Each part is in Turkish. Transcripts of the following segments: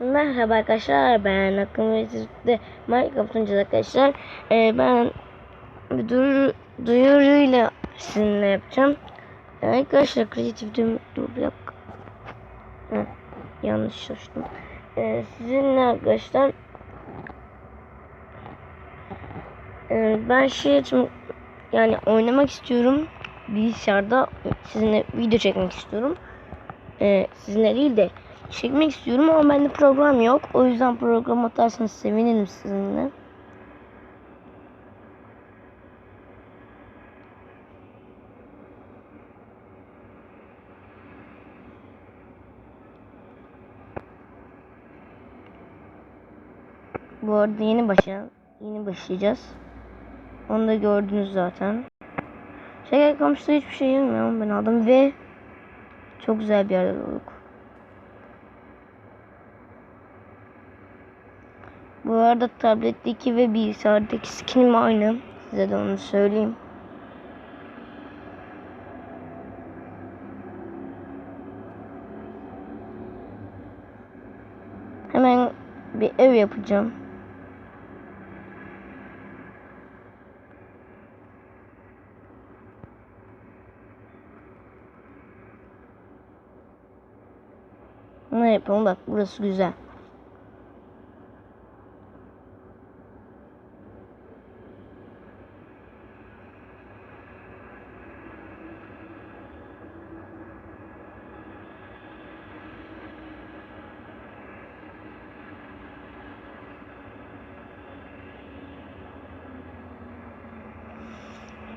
Merhaba arkadaşlar ben Akın ve sizde Minecraft oynayacağız arkadaşlar. Ee, ben bir duyuru, duyuruyla sizinle yapacağım. Ee, arkadaşlar kreatif dur, dakika. Heh, yanlış açtım. Ee, sizinle arkadaşlar ee, ben şey yani oynamak istiyorum bilgisayarda sizinle video çekmek istiyorum. Ee, sizinle değil de çekmek istiyorum ama bende program yok. O yüzden program atarsanız sevinirim sizinle. Bu arada yeni başlayan, yeni başlayacağız. Onu da gördünüz zaten. Şeker kamışta hiçbir şey yemiyorum ben aldım ve çok güzel bir yerde olduk. Bu arada tabletteki ve bilgisayardaki skinim aynı. Size de onu söyleyeyim. Hemen bir ev yapacağım. Ne yapalım bak burası güzel.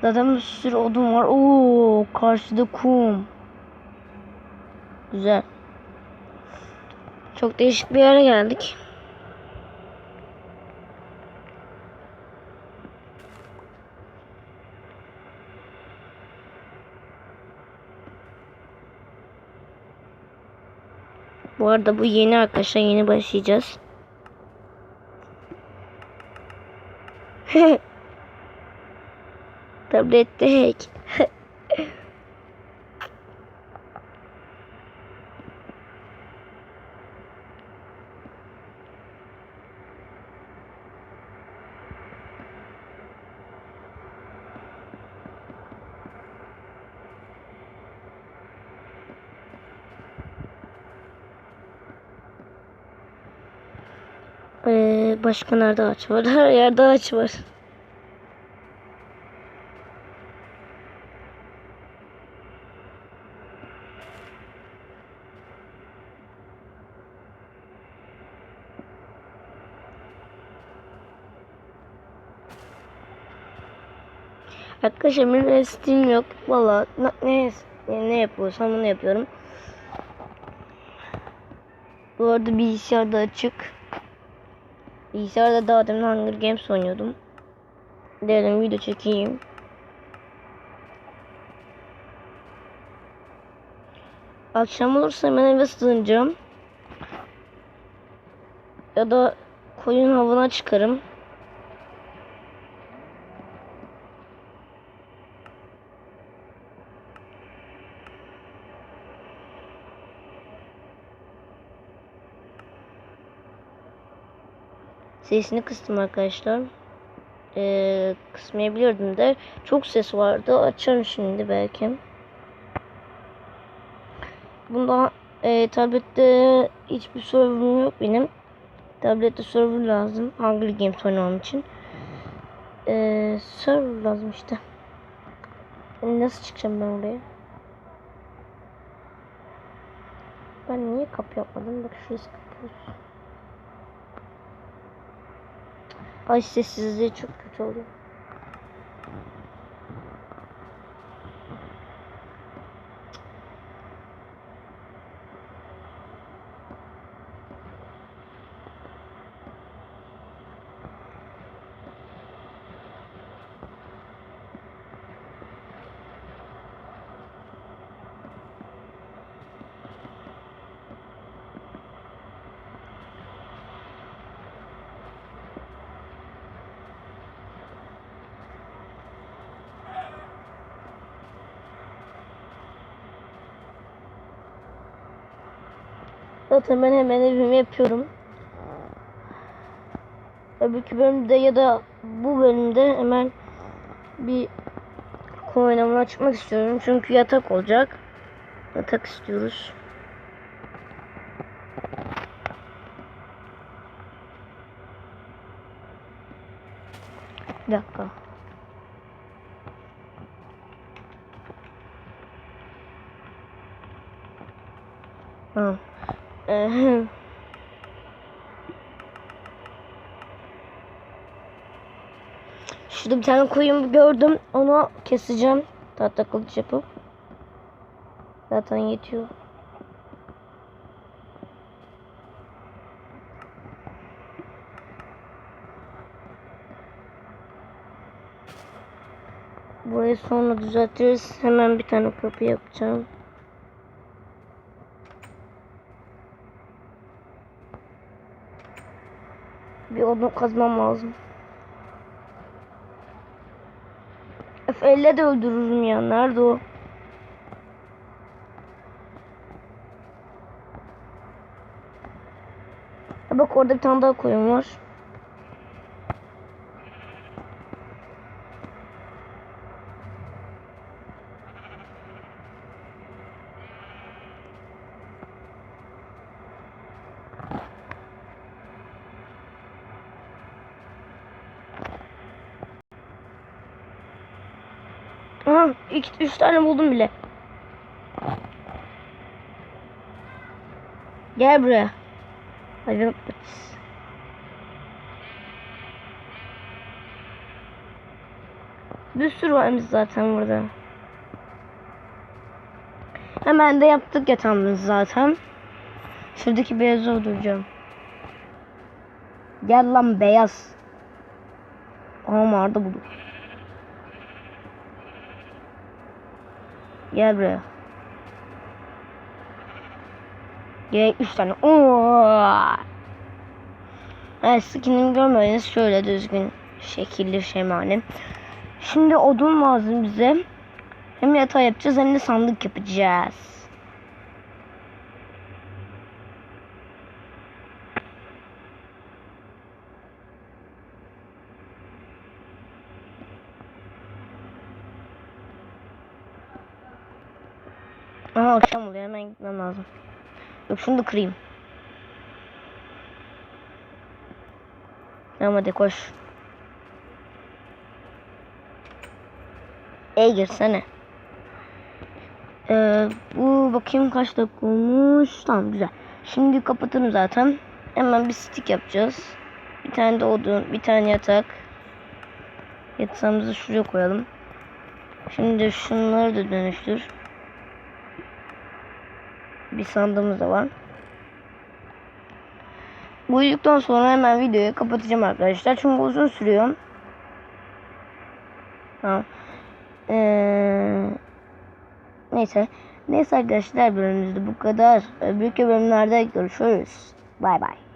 Zaten bir sürü odun var. Oo, karşıda kum. Güzel. Çok değişik bir yere geldik. Bu arada bu yeni arkadaşlar yeni başlayacağız. Tablette hack. Ee, başka nerede ağaç var? Her yerde ağaç var. Arkadaşlar benim restiğim yok. Valla ne, ne, ne yapıyorsam onu yapıyorum. Bu arada bilgisayarda açık. Bilgisayarda daha demin Hunger Games oynuyordum. Dedim video çekeyim. Akşam olursa hemen eve sığınacağım. Ya da koyun havına çıkarım. Sesini kıstım arkadaşlar. Ee, kısmayabilirdim de. Çok ses vardı. Açarım şimdi belki. Bunda e, tablette hiçbir server'ım yok benim. Tablette server lazım. Hunger Games oynamam için. Ee, server lazım işte. Nasıl çıkacağım ben oraya? Ben niye kapı yapmadım? Bak şurası kapıyoruz. Ay sessizliği çok kötü oluyor. Zaten ben hemen evimi yapıyorum. Öbürkü bölümde ya da bu bölümde hemen bir oynamaya çıkmak istiyorum. Çünkü yatak olacak. Yatak istiyoruz. Bir dakika. Ha. Şurada bir tane koyun gördüm. Onu keseceğim. Tahta kılıç yapıp. Zaten yetiyor. Burayı sonra düzeltiriz. Hemen bir tane kapı yapacağım. Odun kazmam lazım. Öf elle de öldürürüm ya. Nerede o? Bak orada bir tane daha koyun var. Aha iki, üç tane buldum bile. Gel buraya. Hayvan patis. Bir sürü varmış zaten burada. Hemen de yaptık yatağımızı zaten. Şuradaki beyazı öldüreceğim. Gel lan beyaz. Aha mağarada buldum. Gel buraya. Gerek 3 tane. Oo. Evet skinimi görmediniz. Şöyle düzgün şekilli şemali. Şimdi odun lazım bize. Hem yatağı yapacağız hem de sandık yapacağız. Aha akşam oluyor hemen gitmem lazım. Yok şunu da kırayım. Tamam hadi koş. Ey girsene. Ee, bu bakayım kaç dakika olmuş. Tamam güzel. Şimdi kapatırım zaten. Hemen bir stick yapacağız. Bir tane de odun, bir tane yatak. Yatağımızı şuraya koyalım. Şimdi şunları da dönüştür. Bir sandığımız da var. Bu uyuduktan sonra hemen videoyu kapatacağım arkadaşlar. Çünkü uzun sürüyor. Tamam. Ee, neyse. Neyse arkadaşlar bölümümüzde bu kadar. Büyük bölümlerde görüşürüz. Bay bay.